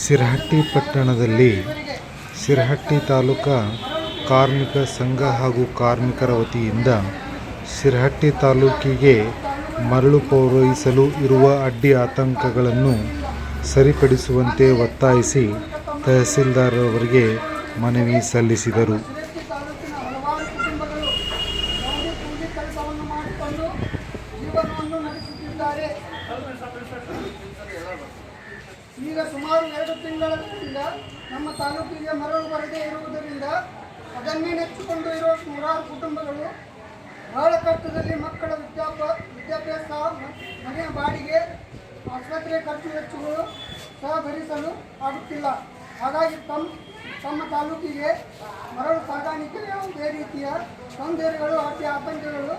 ಸಿರಹಟ್ಟಿ ಪಟ್ಟಣದಲ್ಲಿ ಸಿರಹಟ್ಟಿ ತಾಲೂಕಾ ಕಾರ್ಮಿಕ ಸಂಘ ಹಾಗೂ ಕಾರ್ಮಿಕರ ವತಿಯಿಂದ ಸಿರಹಟ್ಟಿ ತಾಲೂಕಿಗೆ ಮರಳು ಪೂರೈಸಲು ಇರುವ ಅಡ್ಡಿ ಆತಂಕಗಳನ್ನು ಸರಿಪಡಿಸುವಂತೆ ಒತ್ತಾಯಿಸಿ ತಹಸೀಲ್ದಾರ್ ಅವರಿಗೆ ಮನವಿ ಸಲ್ಲಿಸಿದರು. ಈಗ ಸುಮಾರು ಎರಡು ತಿಂಗಳಿಂದ ನಮ್ಮ ತಾಲೂಕಿಗೆ ಮರಳು ಬರದೇ ಇರುವುದರಿಂದ ಅದನ್ನೇ ನೆಚ್ಚಿಕೊಂಡು ಇರುವ ನೂರಾರು ಕುಟುಂಬಗಳು ಬಹಳ ಕಷ್ಟದಲ್ಲಿ ಮಕ್ಕಳ ವಿದ್ಯಾಭ ವಿದ್ಯಾಭ್ಯಾಸ ಮನೆಯ ಬಾಡಿಗೆ, ಆಸ್ಪತ್ರೆ ಖರ್ಚು ವೆಚ್ಚಗಳು ಸಹ ಭರಿಸಲು ಆಗುತ್ತಿಲ್ಲ. ಹಾಗಾಗಿ ತಮ್ಮ ತಮ್ಮ ತಾಲೂಕಿಗೆ ಮರಳು ಸಾಗಾಣಿಕೆ ಯಾವುದೇ ರೀತಿಯ ತೊಂದರೆಗಳು ಅತಿ ಆತಂಕಗಳು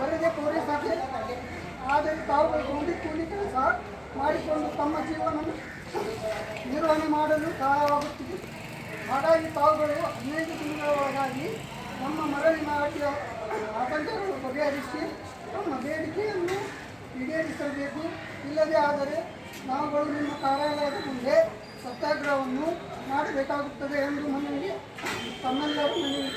ಬರದೆ ಪೂರೈಸದೆ, ಆದರೆ ತಾವು ಕೂಲಿ ಕೂಲಿ ಕೆಲಸ ಮಾಡಿಕೊಂಡು ತಮ್ಮ ಜೀವನ ನಿರ್ವಹಣೆ ಮಾಡಲು ಸಹಾಯವಾಗುತ್ತಿದೆ ಹಾಗಾಗಿ ತಾವುಗಳು ಹದಿನೈದು ತಿಂಗಳ ಒಳಗಾಗಿ ನಮ್ಮ ಮರಳಿನ ಆಟಿಯ ಆತಂಕಗಳು ಬಗೆಹರಿಸಿ ತಮ್ಮ ಬೇಡಿಕೆಯನ್ನು ಈಡೇರಿಸಬೇಕು. ಇಲ್ಲದೇ ಆದರೆ ನಾವುಗಳು ನಿಮ್ಮ ಕಾರ್ಯಾಲಯದ ಮುಂದೆ ಸತ್ಯಾಗ್ರಹವನ್ನು ಮಾಡಬೇಕಾಗುತ್ತದೆ ಎಂದು ಮನವಿ ತಮ್ಮೆಲ್ಲರೂ ಮನವಿ.